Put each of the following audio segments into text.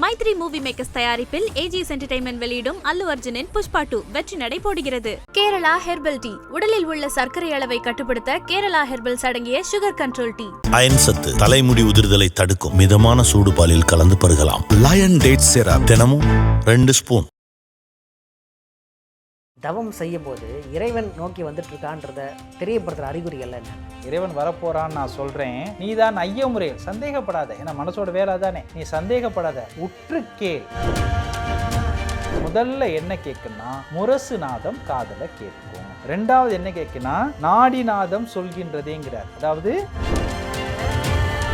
Maithri movie makers தயாரிப்பில் AGS entertainment வெளியிடும் அல்லு அர்ஜுனின் புஷ்பா டூ வெற்றி நடை போடுகிறது. Kerala herbal tea. உடலில் உள்ள சர்க்கரை அளவை கட்டுப்படுத்த கேரளா ஹெர்பல் அடங்கிய சுகர் கண்ட்ரோல் டீ. அயன் சத்து தலைமுடி உதிர்தலை தடுக்கும் மிதமான சூடு பாலில் கலந்து பருகலாம். லயன் டேட் சிரப் தினமும் ரெண்டு ஸ்பூன். தவம் செய்யும்போது இறைவன் நோக்கி வந்துட்டு இருக்கான்றத தெரியப்படுத்துற அறிகுறிகள் என்ன? இறைவன் வரப்போறான்னு நான் சொல்றேன். நீ தான் முறையில் சந்தேகப்படாத. ஏன்னா மனசோட வேலை தானே நீ சந்தேகப்படாத. உற்று கேள். முதல்ல என்ன கேட்குன்னா முரசு நாதம் காதல கேட்கும். ரெண்டாவது என்ன கேட்குன்னா நாடிநாதம் சொல்கின்றதேங்கிறார். அதாவது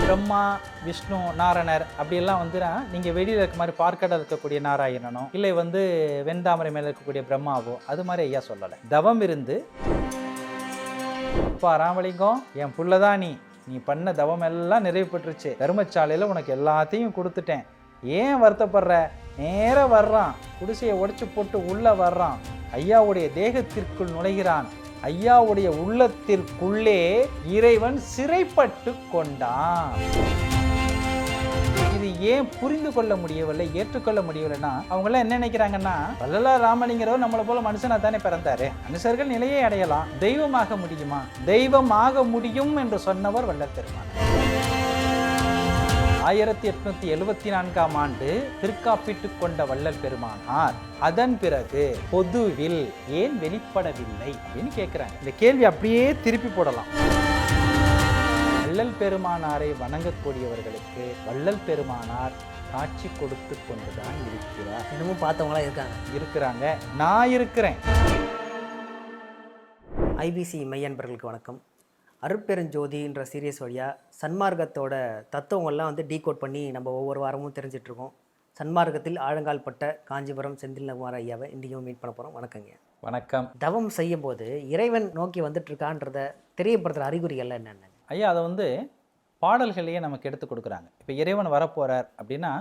பிரம்மா விஷ்ணு நாரணர் அப்படியெல்லாம் வந்து நீங்கள் வெளியில் இருக்க மாதிரி பார்க்கடல் இருக்கக்கூடிய நாராயணனோ இல்லை வந்து வெண்தாமரை மேலே இருக்கக்கூடிய பிரம்மாவோ அது மாதிரி ஐயா சொல்லலை. தவம் இருந்து அப்பா ராமலிங்கம் என் புள்ளதான் நீ நீ பண்ண தவம் எல்லாம் நிறைவு பெற்றுச்சு உனக்கு எல்லாத்தையும் கொடுத்துட்டேன். ஏன் வருத்தப்படுற? நேராக வர்றான். குடிசையை உடச்சி போட்டு உள்ளே வர்றான். ஐயாவுடைய தேகத்திற்குள் நுழைகிறான். ஐயாவுடைய உள்ளத்திற்குள்ளே இறைவன் சிறைப்பட்டு கொண்டான். இது ஏன் புரிந்து கொள்ள முடியவில்லை ஏற்றுக்கொள்ள முடியவில்லைன்னா அவங்க எல்லாம் என்ன நினைக்கிறாங்கன்னா வல்லலா ராமலிங்கரவர் நம்மளை போல மனுஷனா தானே பிறந்தாரு. மனுஷர்கள் நிலையை அடையலாம். தெய்வமாக முடியுமா? தெய்வமாக முடியும் என்று சொன்னவர் வள்ளல் ஆயிரத்தி எட்நூத்தி எழுபத்தி நான்காம் ஆண்டு திருக்காப்பிட்டு கொண்ட வள்ளல் பெருமானார். அதன் பிறகு பொதுவில் ஏன் வெளிப்படவில்லை அப்படின்னு கேட்கிறாங்க இந்த கேள்வி அப்படியே திருப்பி போடலாம். வள்ளல் பெருமானாரை வணங்கக்கூடியவர்களுக்கு வள்ளல் பெருமானார் காட்சி கொடுத்து கொண்டுதான் இருக்கிறார். இன்னமும் பார்த்தவங்களாம் இருக்காங்க. இருக்கிறாங்க. நான் இருக்கிறேன். ஐபிசி மையன்பர்களுக்கு வணக்கம். அருட்பெருஞ்சோதின்ற சீரியஸ் வழியாக சன்மார்க்கத்தோட தத்துவங்கள்லாம் வந்து டீகோட் பண்ணி நம்ம ஒவ்வொரு வாரமும் தெரிஞ்சிட்டு இருக்கோம் சன்மார்க்கத்தில் ஆழங்கால் பட்ட காஞ்சிபுரம் செந்தில்குமார் ஐயாவை இன்றைக்கும் மீட் பண்ண போகிறோம் வணக்கங்க. வணக்கம். தவம் செய்யும்போது இறைவன் நோக்கி வந்துட்டு இருக்கான்றத தெரியப்படுத்துற அறிகுறிகள் என்னென்ன ஐயா அதை வந்து பாடல்களையே நமக்கு எடுத்து கொடுக்குறாங்க. இப்போ இறைவன் வரப்போகிறார் அப்படின்னா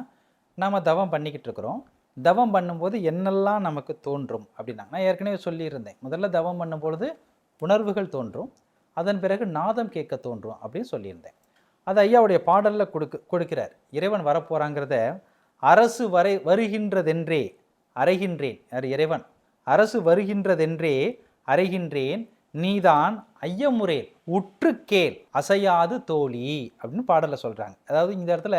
நாம் தவம் பண்ணிக்கிட்டு இருக்கிறோம். தவம் பண்ணும்போது என்னெல்லாம் நமக்கு தோன்றும் அப்படின்னா நான் ஏற்கனவே சொல்லியிருந்தேன். முதல்ல தவம் பண்ணும்பொழுது உணர்வுகள் தோன்றும். அதன் பிறகு நாதம் கேட்க தோன்றும் அப்படின்னு சொல்லியிருந்தேன். அது ஐயாவுடைய பாடலில் கொடுக்கு கொடுக்கிறார். இறைவன் வரப்போகிறாங்கிறத அரசு வரை வருகின்றதென்றே அறைகின்றேன். யார்? இறைவன். அரசு வருகின்றதென்றே அறைகின்றேன். நீதான் ஐயமுறே உற்று கேள் அசையாது தோழி அப்படின்னு பாடலில் சொல்கிறாங்க அதாவது இந்த இடத்துல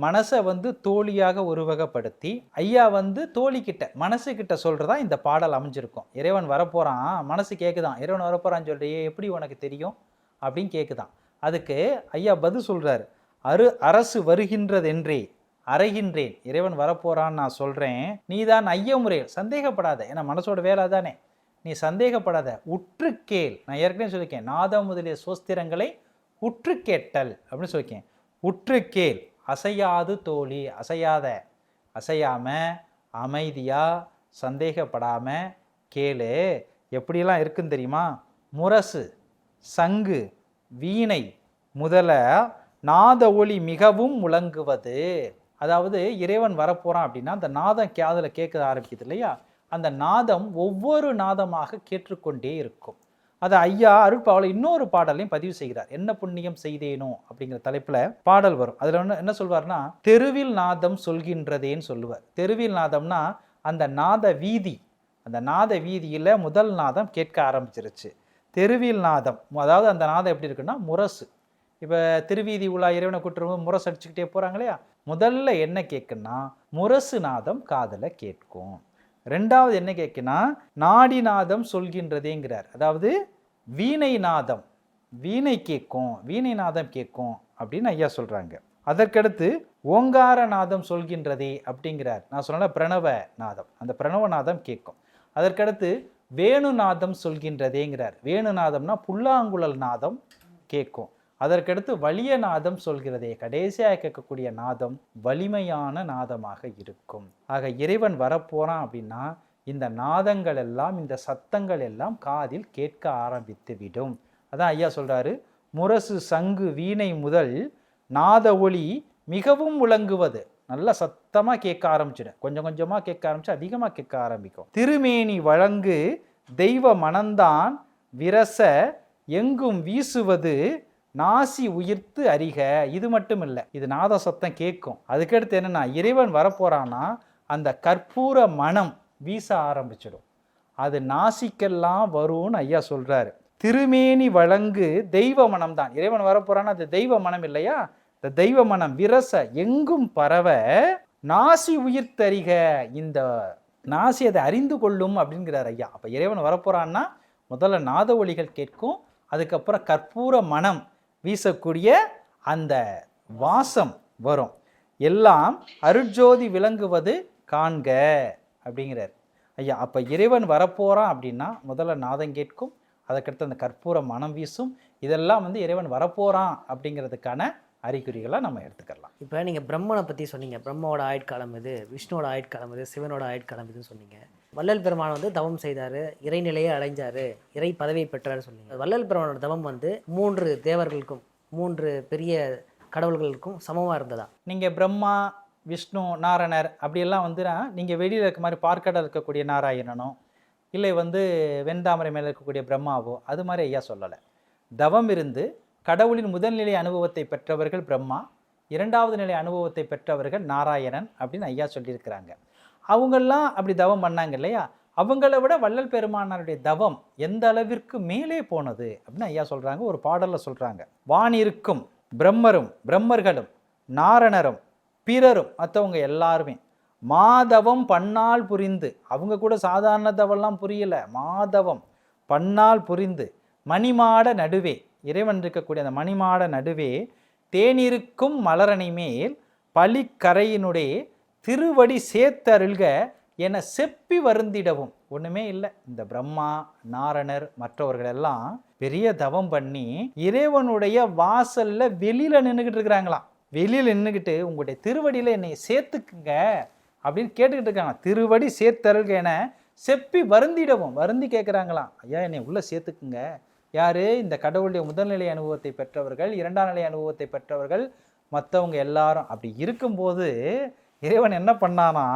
மனசை வந்து தோழியாக உருவகப்படுத்தி ஐயா வந்து தோழிக்கிட்ட மனசு கிட்ட சொல்கிறதா இந்த பாடல் அமைஞ்சிருக்கும். இறைவன் வரப்போகிறான் மனசு கேட்குதான் இறைவன் வரப்போகிறான்னு சொல்றியே எப்படி உனக்கு தெரியும்? அப்படின்னு கேட்குதான் அதுக்கு ஐயா பதில் சொல்கிறாரு அரு அரசு வருகின்றதென்றே அறைகின்றேன். இறைவன் வரப்போறான்னு நான் சொல்கிறேன் நீ தான் முறையில் சந்தேகப்படாத. ஏன்னா மனசோட வேலை தானே நீ சந்தேகப்படாத. உற்று கேள். நான் ஏற்கனவே சொல்லியிருக்கேன். நாதம் முதலிய சோஸ்திரங்களை உற்று கேட்டல். அப்படின்னு சொல்லியிருக்கேன். உற்று கேள். அசையாது தோழி அசையாத. அசையாமல் அமைதியாக சந்தேகப்படாமல் கேளு. எப்படியெல்லாம் இருக்குன்னு தெரியுமா? முரசு சங்கு வீணை முதல நாத ஒளி மிகவும் முழங்குவது. அதாவது இறைவன் வரப்போகிறான் அப்படின்னா அந்த நாதம் காதில் கேட்க ஆரம்பிக்குது இல்லையா? அந்த நாதம் ஒவ்வொரு நாதமாக கேட்டுக்கொண்டே இருக்கும். அதை ஐயா அருட்பாவில் இன்னொரு பாடலையும் பதிவு செய்கிறார். என்ன புண்ணியம் செய்தேனோ? அப்படிங்கிற தலைப்பில் பாடல் வரும். அதில் ஒன்று என்ன சொல்வார்னா தெருவில் நாதம் சொல்கின்றதேன்னு சொல்லுவார். தெருவில் நாதம்னா அந்த நாத வீதி அந்த நாத வீதியில் முதல் நாதம் கேட்க ஆரம்பிச்சிருச்சு. தெருவில் நாதம் அதாவது அந்த நாதம் எப்படி இருக்குன்னா முரசு. இப்போ திருவீதி உலா இறைவனை கூட்டுறவங்க முரசு அடிச்சுக்கிட்டே போகிறாங்க இல்லையா? முதல்ல என்ன கேட்குன்னா முரசு நாதம் காதில் கேட்கும். ரெண்டாவது என்ன கேட்குன்னா நாடி நாதம் சொல்கின்றதேங்கிறார். அதாவது வீணை நாதம் வீணை கேட்கும் வீணை நாதம் கேட்கும் அப்படின்னு ஐயா சொல்கிறாங்க அதற்கடுத்து ஓங்கார நாதம் சொல்கின்றதே அப்படிங்கிறார். நான் சொன்ன பிரணவ நாதம். அந்த பிரணவ நாதம் கேட்கும். அதற்கடுத்து வேணுநாதம் சொல்கின்றதேங்கிறார். வேணுநாதம்னா புல்லாங்குழல் நாதம் கேட்கும். அதற்கடுத்து வலிய நாதம் சொல்கிறதே. கடைசியாக கேட்கக்கூடிய நாதம் வலிமையான நாதமாக இருக்கும். ஆக இறைவன் வரப்போறான் அப்படின்னா இந்த நாதங்கள் எல்லாம் இந்த சத்தங்கள் எல்லாம் காதில் கேட்க ஆரம்பித்து விடும். அதான் ஐயா சொல்றாரு முரசு சங்கு வீணை முதல் நாத ஒளி மிகவும் விளங்குவது. நல்லா சத்தமாக கேட்க ஆரம்பிச்சிடும். கொஞ்சம் கொஞ்சமாக கேட்க ஆரம்பிச்சு அதிகமாக கேட்க ஆரம்பிக்கும். திருமேனி வழங்கு தெய்வ மனந்தான் விரச எங்கும் வீசுவது நாசி உயிர்த்து அறிக இது மட்டும் இல்லை இது நாத சத்தம் கேட்கும். அதுக்கடுத்து என்னென்னா இறைவன் வரப்போகிறான்னா அந்த கற்பூர மனம் வீச ஆரம்பிச்சிடும். அது நாசிக்கெல்லாம் வரும்னு ஐயா சொல்கிறாரு திருமேனி வழங்கு தெய்வ மனம் தான் இறைவன் வரப்போகிறான்னா அது தெய்வ மனம் இல்லையா? இந்த தெய்வ மனம் விரச எங்கும் பரவ நாசி உயிர்த்தறிக இந்த நாசி அதை அறிந்து கொள்ளும் அப்படிங்கிறார் ஐயா. அப்போ இறைவன் வரப்போறான்னா முதல்ல நாத ஒளிகள் கேட்கும் அதுக்கப்புறம் கற்பூர மனம். வீசக்கூடிய அந்த வாசம் வரும். எல்லாம் அருட்ஜோதி விளங்குவது காண்க அப்படிங்கிறார். ஐயா அப்போ இறைவன் வரப்போகிறான் அப்படின்னா முதல்ல நாதம் கேட்கும் அதுக்கடுத்து அந்த கற்பூர மனம் வீசும் இதெல்லாம் வந்து இறைவன் வரப்போகிறான் அப்படிங்கிறதுக்கான அறிகுறிகளை நம்ம எடுத்துக்கலாம். இப்போ நீங்கள் பிரம்மனை பற்றி சொன்னீங்க. பிரம்மோட ஆயுட்காலம் இது விஷ்ணுவோட ஆயுட்காலம் இது சிவனோட ஆயுட்காலம் இதுன்னு சொன்னீங்க. வள்ளல் பெருமான் வந்து தவம் செய்தார் இறைநிலையை அடைஞ்சார் இறை பதவியை பெற்றார் சொன்னீங்க. வள்ளல் பெருமானோட தவம் வந்து மூன்று தேவர்களுக்கும் மூன்று பெரிய கடவுள்களுக்கும் சமமாக இருந்ததா? நீங்கள் பிரம்மா விஷ்ணு நாரணர் அப்படியெல்லாம் வந்துனா நீங்கள் வெளியில் இருக்க மாதிரி பார்க்கடல் இருக்கக்கூடிய நாராயணனோ இல்லை வந்து வெண்தாமரை மேலே இருக்கக்கூடிய பிரம்மாவோ அது மாதிரி ஐயா சொல்லலை. தவம் இருந்து கடவுளின் முதல்நிலை அனுபவத்தை பெற்றவர்கள் பிரம்மா இரண்டாவது நிலை அனுபவத்தை பெற்றவர்கள் நாராயணன் அப்படின்னு ஐயா சொல்லியிருக்கிறாங்க. அவங்கெல்லாம் அப்படி தவம் பண்ணாங்க இல்லையா? அவங்கள விட வள்ளல் பெருமானாருடைய தவம் எந்த அளவிற்கு மேலே போனது அப்படின்னு ஐயா சொல்கிறாங்க ஒரு பாடலில் சொல்கிறாங்க வானிருக்கும் பிரம்மரும் பிரம்மர்களும் நாரணரும் பிறரும் மற்றவங்க எல்லாருமே. மாதவம் பண்ணால் புரிந்து. அவங்க கூட சாதாரண தவெல்லாம் புரியல. மாதவம் பண்ணால் புரிந்து. மணிமாட நடுவே இறைவன் இருக்கக்கூடிய அந்த மணிமாட நடுவே தேனிருக்கும் மலரணி மேல் பலிக்கரையினுடைய திருவடி சேர்த்தருள்க என செப்பி வருந்திடவும். ஒண்ணுமே இல்லை. இந்த பிரம்மா நாரணர் மற்றவர்கள் எல்லாம் பெரிய தவம் பண்ணி இறைவனுடைய வாசல்ல வெளியில நின்றுக்கிட்டு இருக்கிறாங்களாம். வெளியில நின்றுக்கிட்டு உங்களுடைய திருவடியில என்னை சேர்த்துக்குங்க அப்படின்னு கேட்டுக்கிட்டு இருக்காங்க திருவடி சேர்த்தருள்க என செப்பி வருந்திடவும். வருந்தி கேட்குறாங்களாம் ஐயா என்னை உள்ள சேர்த்துக்குங்க. யாரு? இந்த கடவுளுடைய முதல்நிலை அனுபவத்தை பெற்றவர்கள் இரண்டாம் நிலை அனுபவத்தை பெற்றவர்கள் மற்றவங்க எல்லாரும். அப்படி இருக்கும்போது இறைவன் என்ன பண்ணானா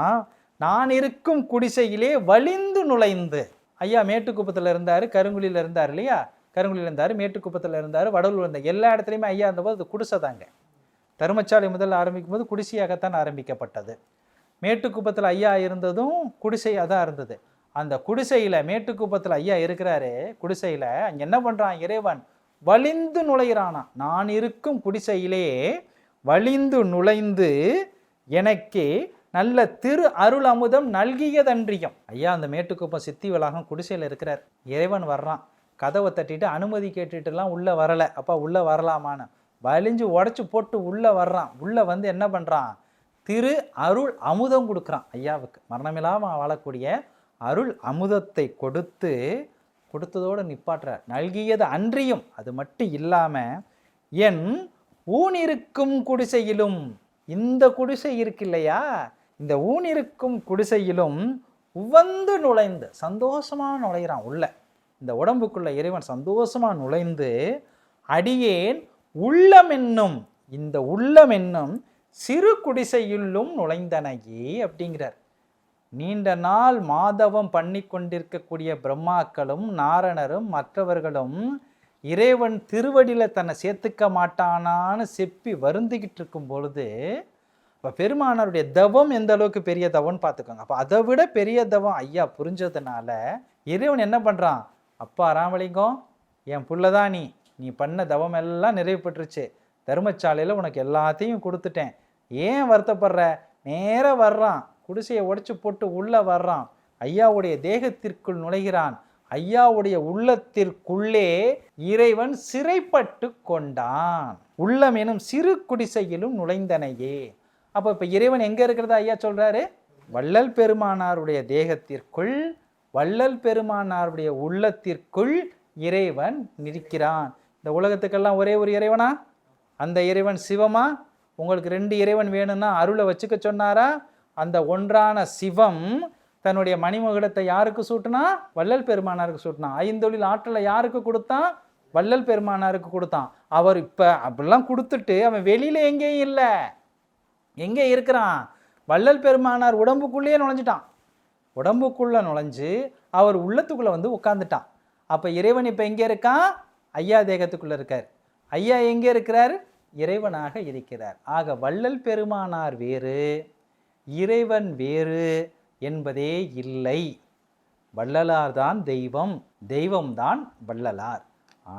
நான் இருக்கும் குடிசையிலே வலிந்து நுழைந்து. ஐயா மேட்டுக்குப்பத்தில் இருந்தார் கருங்குழியில் இருந்தார் இல்லையா? கருங்குழியில் இருந்தார் மேட்டுக்குப்பத்தில் இருந்தார் வடலூர் இருந்தார். எல்லா இடத்துலையுமே ஐயா இருந்தபோது அது குடிசை தாங்க. தருமச்சாலை முதல் ஆரம்பிக்கும் போது குடிசையாகத்தான் ஆரம்பிக்கப்பட்டது. மேட்டுக்குப்பத்தில் ஐயா இருந்ததும் குடிசையாக தான் இருந்தது. அந்த குடிசையில் மேட்டுக்குப்பத்தில் ஐயா இருக்கிறாரு குடிசையில் அங்கே என்ன பண்ணுறான் இறைவன்? வலிந்து நுழைகிறானா நான் இருக்கும் குடிசையிலே வலிந்து நுழைந்து எனக்கு நல்ல திரு அருள் அமுதம் நல்கியதன்றியம். ஐயா அந்த மேட்டுக்குப்பம் சித்தி வளாகம் குடிசையில் இருக்கிறார். இறைவன் வர்றான். கதவை தட்டிட்டு அனுமதி கேட்டுட்டுலாம் உள்ளே வரலை. அப்பா உள்ளே வரலாமான்னு. வலிஞ்சு உடச்சி போட்டு உள்ளே வர்றான். உள்ளே வந்து என்ன பண்ணுறான் திரு அருள் அமுதம் கொடுக்குறான். ஐயாவுக்கு மரணமில்லாமல் வாழக்கூடிய அருள் அமுதத்தை கொடுத்து கொடுத்ததோடு நிப்பாட்டுறார் நல்கியது அன்றியும். அது மட்டும் இல்லாமல் என் ஊனிருக்கும் குடிசையிலும் இந்த குடிசை இருக்கு இல்லையா இந்த ஊனிருக்கும் குடிசையிலும் உவந்து நுழைந்து சந்தோஷமாக நுழைகிறான் உள்ள. இந்த உடம்புக்குள்ள இறைவன் சந்தோஷமாக நுழைந்து அடியேன் உள்ளம் என்னும் இந்த உள்ளம் என்னும் சிறு குடிசையுள்ளும் நுழைந்தனையே அப்படிங்கிறார். நீண்ட நாள் மாதவம் பண்ணி கொண்டிருக்கக்கூடிய பிரம்மாக்களும் நாரணரும் மற்றவர்களும் இறைவன் திருவடியில் தன்னை சேர்த்துக்க மாட்டானான்னு செப்பி வருந்திக்கிட்டு இருக்கும் பொழுது இப்போ பெருமானாருடைய தவம் எந்த அளவுக்கு பெரிய தவம்னு பார்த்துக்கோங்க. அப்போ அதை விட பெரிய தவம் ஐயா புரிஞ்சதுனால இறைவன் என்ன பண்ணுறான் அப்பா ராமலிங்கம் என் புள்ளதான் நீ. நீ பண்ண தவம் எல்லாம் நிறைவு பெற்றுச்சு தருமச்சாலையில் உனக்கு எல்லாத்தையும் கொடுத்துட்டேன். ஏன் வருத்தப்படுற? நேராக வர்றான். குடிசையை உடச்சி போட்டு உள்ளே வர்றான். ஐயாவுடைய தேகத்திற்குள் நுழைகிறான். ஐயாவுடைய உள்ளத்திற்குள்ளே இறைவன் சிறைப்பட்டு கொண்டான். உள்ளம் எனும் சிறு குடிசையிலும் நுழைந்தனையே. அப்போ இப்போ இறைவன் எங்கே இருக்கிறதா ஐயா சொல்கிறாரு வள்ளல் பெருமானாருடைய தேகத்திற்குள் வள்ளல் பெருமானாருடைய உள்ளத்திற்குள் இறைவன் நிற்கிறான். இந்த உலகத்துக்கெல்லாம் ஒரே ஒரு இறைவனா? அந்த இறைவன் சிவமா? உங்களுக்கு ரெண்டு இறைவன் வேணும்னா அருளை வச்சுக்க சொன்னாரா? அந்த ஒன்றான சிவம் தன்னுடைய மணிமகுடத்தை யாருக்கு சூட்டினா? வள்ளல் பெருமானாருக்கு சூட்டினா. ஐந்தொழில் ஆற்றலை யாருக்கு கொடுத்தான்? வள்ளல் பெருமானாருக்கு கொடுத்தான். அவர் இப்போ அப்படிலாம் கொடுத்துட்டு அவன் வெளியில் எங்கேயும் இல்லை? எங்கே இருக்கிறான்? வள்ளல் பெருமானார் உடம்புக்குள்ளேயே நுழைஞ்சிட்டான். உடம்புக்குள்ளே நுழைஞ்சு அவர் உள்ளத்துக்குள்ளே வந்து உட்காந்துட்டான் அப்போ இறைவன் இப்போ எங்கே இருக்கான்? ஐயா தேகத்துக்குள்ளே இருக்கார். ஐயா எங்கே இருக்கிறார்? இறைவனாக இருக்கிறார். ஆக வள்ளல் பெருமானார் வேறு இறைவன் வேறு. என்பதே இல்லை. வள்ளலார் தான் தெய்வம் தெய்வம்தான் வள்ளலார்.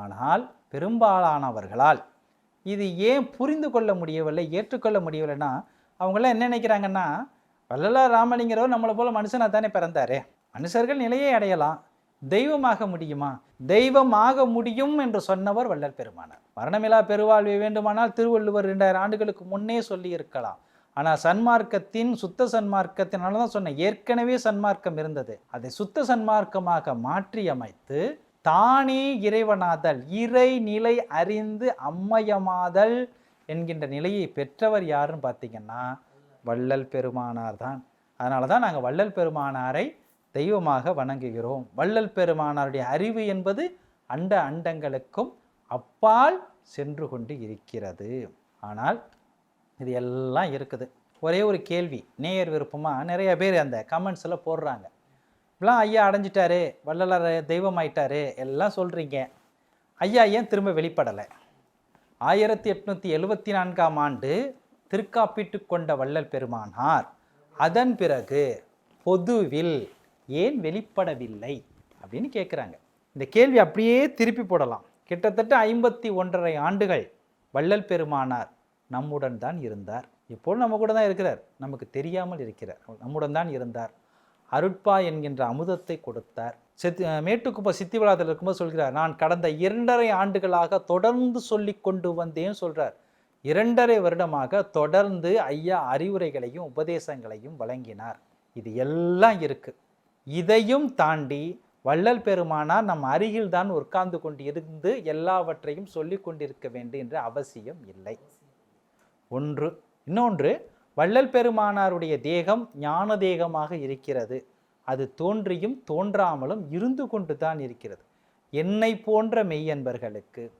ஆனால் பெரும்பாலானவர்களால் இது ஏன் புரிந்து கொள்ள முடியவில்லை ஏற்றுக்கொள்ள முடியவில்லைன்னா அவங்களாம் என்ன நினைக்கிறாங்கன்னா வள்ளலார் ராமலிங்கரவர் நம்மளை போல மனுஷனாக தானே பிறந்தாரு. மனுஷர்கள் நிலையை அடையலாம். தெய்வமாக முடியுமா? தெய்வமாக முடியும் என்று சொன்னவர் வள்ளல் பெருமானார். மரணமிலா பெருவாழ்வை வேண்டுமானால் திருவள்ளுவர் ரெண்டாயிரம் ஆண்டுகளுக்கு முன்னே சொல்லி இருக்கலாம் ஆனால் சன்மார்க்கத்தின் சுத்த சன்மார்க்கத்தினால தான் சொன்னேன். ஏற்கனவே சன்மார்க்கம் இருந்தது. அதை சுத்த சன்மார்க்கமாக மாற்றி அமைத்து தானே இறைவனாதல் இறை நிலை அறிந்து அம்மயமாதல் என்கின்ற நிலையை பெற்றவர் யாருன்னு பார்த்தீங்கன்னா வள்ளல் பெருமானார் தான். அதனால தான் நாங்கள் வள்ளல் பெருமானாரை தெய்வமாக வணங்குகிறோம். வள்ளல் பெருமானாருடைய அறிவு என்பது அண்ட அண்டங்களுக்கும் அப்பால் சென்று கொண்டு இருக்கிறது. ஆனால் இது எல்லாம் இருக்குது. ஒரே ஒரு கேள்வி நேயர் விருப்பமாக நிறைய பேர் அந்த கமெண்ட்ஸில் போடுறாங்க. இப்பெல்லாம் ஐயா அடைஞ்சிட்டாரு வள்ளலார் தெய்வமாயிட்டாரு எல்லாம் சொல்கிறீங்க ஐயா ஏன் திரும்ப வெளிப்படலை? ஆயிரத்தி எட்நூற்றி எழுபத்தி நான்காம் ஆண்டு திருக்காப்பிட்டு கொண்ட வள்ளல் பெருமானார் அதன் பிறகு பொதுவில் ஏன் வெளிப்படவில்லை? அப்படின்னு கேட்குறாங்க இந்த கேள்வி அப்படியே திருப்பி போடலாம். கிட்டத்தட்ட ஐம்பத்தி ஒன்றரை ஆண்டுகள் வள்ளல் பெருமானார் நம்முடன் தான் இருந்தார். இப்போ நம்ம கூட தான் இருக்கிறார். நமக்கு தெரியாமல் இருக்கிறார். நம்முடன் தான் இருந்தார். அருட்பா என்கின்ற அமுதத்தை கொடுத்தார். சித்தி மேட்டுக்குப்ப சித்தி விழாத்தில் இருக்கும்போது சொல்கிறார் நான் கடந்த இரண்டரை ஆண்டுகளாக தொடர்ந்து சொல்லி கொண்டு வந்தேன்னு சொல்கிறார் இரண்டரை வருடமாக தொடர்ந்து ஐயா அறிவுரைகளையும் உபதேசங்களையும் வழங்கினார். இது எல்லாம் இருக்குது இதையும் தாண்டி வள்ளல் பெருமானார் நம் அருகில்தான் உட்கார்ந்து கொண்டு இருந்து எல்லாவற்றையும் சொல்லி கொண்டிருக்க வேண்டும் என்ற அவசியம் இல்லை. ஒன்று. இன்னொன்று வள்ளல் பெருமானாருடைய தேகம் ஞான தேகமாக இருக்கிறது. அது தோன்றியும் தோன்றாமலும் இருந்து கொண்டு தான் இருக்கிறது. என்னை போன்ற மெய்யன்பர்களுக்கு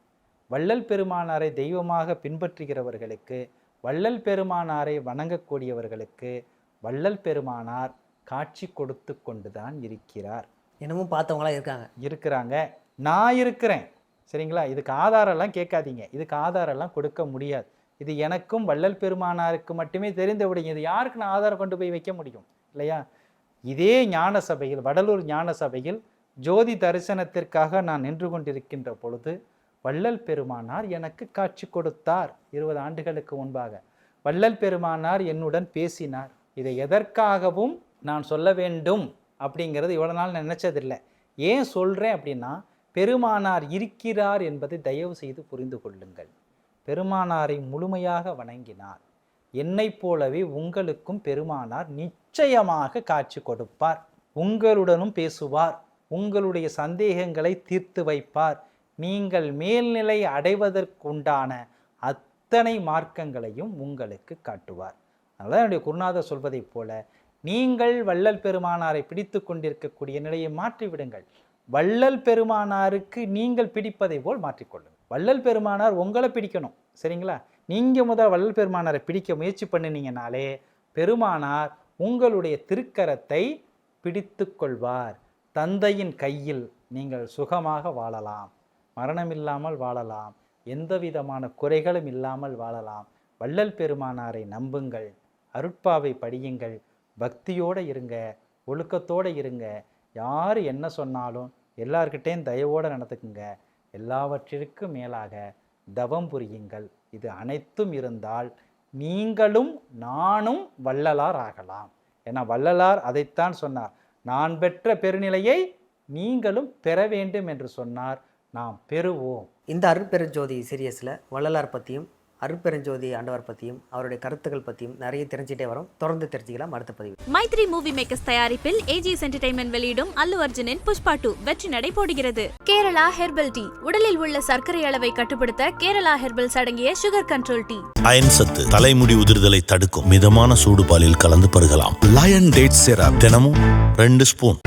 வள்ளல் பெருமானாரை தெய்வமாக பின்பற்றுகிறவர்களுக்கு வள்ளல் பெருமானாரை வணங்கக்கூடியவர்களுக்கு வள்ளல் பெருமானார் காட்சி கொடுத்து கொண்டு தான் இருக்கிறார். இன்னமும் பார்த்தவங்களாம் இருக்காங்க. இருக்கிறாங்க. நான் இருக்கிறேன். சரிங்களா? இதுக்கு ஆதாரம்லாம் கேட்காதீங்க. இதுக்கு ஆதாரம்லாம் கொடுக்க முடியாது. இது எனக்கும் வள்ளல் பெருமானாருக்கு மட்டுமே தெரிந்த விடுங்க இது யாருக்கு நான் ஆதாரம் கொண்டு போய் வைக்க முடியும்? இல்லையா? இதே ஞான சபையில் வடலூர் ஞான சபையில் ஜோதி தரிசனத்திற்காக நான் நின்று கொண்டிருக்கின்ற பொழுது வள்ளல் பெருமானார் எனக்கு காட்சி கொடுத்தார் இருபது ஆண்டுகளுக்கு முன்பாக. வள்ளல் பெருமானார் என்னுடன் பேசினார். இதை எதற்காகவும் நான் சொல்ல வேண்டும் அப்படிங்கிறது இவ்வளோ நாள் நினச்சதில்லை. ஏன் சொல்கிறேன் அப்படின்னா பெருமானார் இருக்கிறார் என்பதை தயவு செய்து புரிந்து கொள்ளுங்கள். பெருமானாரை முழுமையாக வணங்கினார். என்னைப் போலவே உங்களுக்கும் பெருமானார் நிச்சயமாக காட்சி கொடுப்பார். உங்களுடனும் பேசுவார். உங்களுடைய சந்தேகங்களை தீர்த்து வைப்பார். நீங்கள் மேல்நிலை அடைவதற்குண்டான அத்தனை மார்க்கங்களையும் உங்களுக்கு காட்டுவார். அதனால் என்னுடைய குருநாதர் சொல்வதைப் போல நீங்கள் வள்ளல் பெருமானாரை பிடித்து கொண்டிருக்கக்கூடிய நிலையை மாற்றிவிடுங்கள். வள்ளல் பெருமானாருக்கு நீங்கள் பிடிப்பதை போல் மாற்றிக்கொள்ளுங்கள். வள்ளல் பெருமானார் உங்களை பிடிக்கணும். சரிங்களா? நீங்கள் முதல் வள்ளல் பெருமானாரை பிடிக்க முயற்சி பண்ணினீங்கனாலே பெருமானார் உங்களுடைய திருக்கரத்தை பிடித்து கொள்வார். தந்தையின் கையில் நீங்கள் சுகமாக வாழலாம். மரணமில்லாமல் வாழலாம். எந்த விதமான குறைகளும் இல்லாமல் வாழலாம். வள்ளல் பெருமானாரை நம்புங்கள். அருட்பாவை படியுங்கள். பக்தியோடு இருங்க. ஒழுக்கத்தோடு இருங்க. யார் என்ன சொன்னாலும் எல்லார்கிட்டேயும் தயவோடு நடத்துக்குங்க எல்லாவற்றிற்கும் மேலாக தவம் புரியுங்கள். இது அனைத்தும் இருந்தால் நீங்களும் நானும் வள்ளலார் ஆகலாம். ஏன்னா வள்ளலார் அதைத்தான் சொன்னார். நான் பெற்ற பெருநிலையை நீங்களும் பெற வேண்டும் என்று சொன்னார். நாம் பெறுவோம். இந்த அருட்பெருஞ்சோதி சீரியஸில் வள்ளலார் பற்றியும் அருட்பெருஞ்சோதி ஆண்டவர் பற்றியும் அவருடைய கருத்துக்கள் பற்றியும் நிறைய தெரிஞ்சுட்டே வரோம். தொடர்ந்து தெரிஞ்சுக்கலாம். அடுத்த பதிவு மைத்ரி மூவி மேக்கர்ஸ் தயாரிப்பில் ஏஜிஎஸ் என்டர்டைன்மெண்ட் வெளியிடும் அல்லு அர்ஜுனின் புஷ்பா டூ வெற்றி நடை போடுகிறது. Kerala herbal tea. உடலில் உள்ள சர்க்கரை அளவை கட்டுப்படுத்த கேரளா ஹெர்பல்ஸ் அடங்கிய சுகர் கண்ட்ரோல் டீ. அயன் சத்து தலைமுடி உதிர்தலை தடுக்கும் மிதமான சூடு பாலில் கலந்து பருகலாம். லயன் டேட் சிரப் தினமும் ரெண்டு ஸ்பூன்.